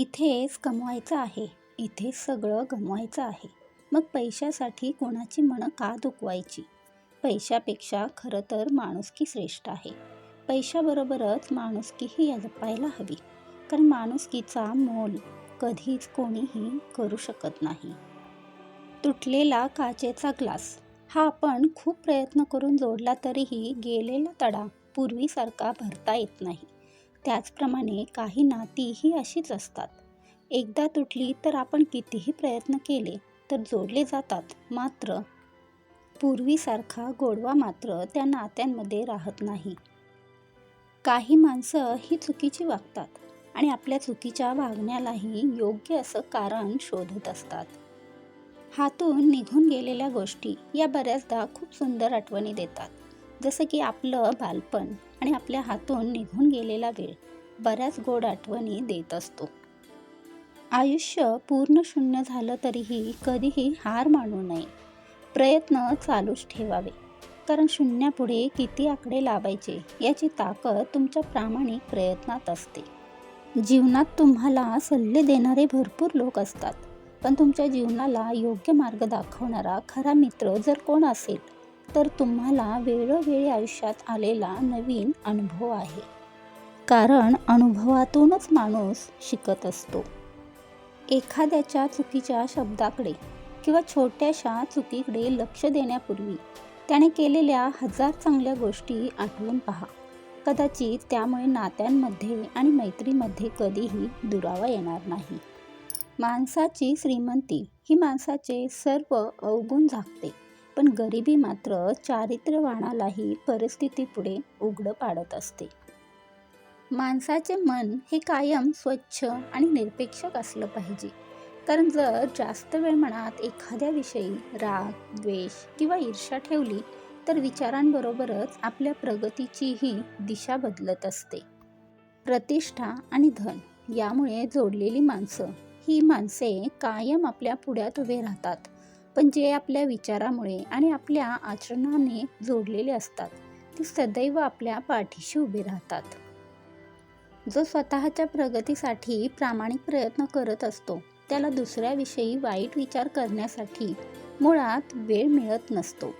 इथेच कमवायचं आहे. इथेच सगळं गमवायचं आहे. मग पैशासाठी कोणाची मनं का दुखवायची? पैशापेक्षा खरं तर माणुसकी श्रेष्ठ आहे. पैशाबरोबरच माणुसकीही जपायला हवी. कारण माणुसकीचा मोल कधीच कोणीही करू शकत नाही. तुटलेला काचेचा ग्लास. हा आपण खूप प्रयत्न करून जोडला तरीही गेलेला तडा पूर्वीसारखा भरता येत नाही. त्याचप्रमाणे काही नाती ही अशीच असतात. एकदा तुटली तर आपण कितीही प्रयत्न केले तर जोडले जातात. मात्र पूर्वीसारखा गोडवा मात्र त्या नात्यांमध्ये राहत नाही. काही माणसं ही चुकीची वागतात आणि आपल्या चुकीच्या वागण्यालाही योग्य असं कारण शोधत असतात. हातून निघून गेलेल्या गोष्टी या बऱ्याचदा खूप सुंदर आठवणी देतात. जसं की आपलं बालपण. आणि आपल्या हातून निघून गेलेला वेळ बऱ्याच गोड आठवणी देत असतो. आयुष्य पूर्ण शून्य झालं तरीही कधीही हार मानू नये. प्रयत्न चालूच ठेवावे. कारण शून्यापुढे किती आकडे लावायचे याची ताकद तुमच्या प्रामाणिक प्रयत्नात असते. जीवनात तुम्हाला सल्ले देणारे भरपूर लोक असतात. पण तुमच्या जीवनाला योग्य मार्ग दाखवणारा खरा मित्र जर कोण असेल तर तुम्हाला वेळोवेळी आयुष्यात आलेला नवीन अनुभव आहे. कारण अनुभवातूनच माणूस शिकत असतो. एखाद्याच्या चुकीच्या शब्दाकडे किंवा छोट्याशा चुकीकडे लक्ष देण्यापूर्वी त्याने केलेल्या हजार चांगल्या गोष्टी आठवून पहा. कदाचित त्यामुळे नात्यांमध्ये आणि मैत्रीमध्ये कधीही दुरावा येणार नाही. माणसाची श्रीमंती ही माणसाचे सर्व अवगुण झाकते. पण गरिबी मात्र चारित्र्यवाणालाही परिस्थितीपुढे उघडं पाडत असते. माणसाचे मन हे कायम स्वच्छ आणि निरपेक्षक असलं पाहिजे. कारण जर जास्त वेळ मनात एखाद्याविषयी राग द्वेष किंवा ईर्ष्या ठेवली तर विचारांबरोबरच आपल्या प्रगतीचीही दिशा बदलत असते. प्रतिष्ठा आणि धन यामुळे जोडलेली माणसं ही माणसे कायम आपल्या पुढ्यात उभे राहतात. पण जे आपल्या विचारामुळे आणि आपल्या आचरणाने जोडलेले असतात ते सदैव आपल्या पाठीशी उभे राहतात. जो स्वतःच्या प्रगतीसाठी प्रामाणिक प्रयत्न करत असतो त्याला दुसऱ्याविषयी वाईट विचार करण्यासाठी मुळात वेळ मिळत नसतो.